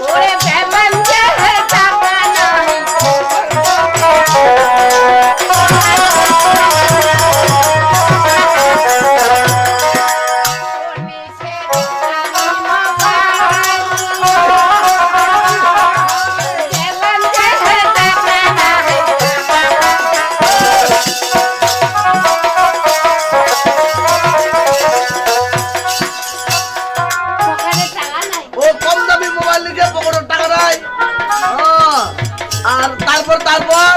ওরে তারপর তারপর।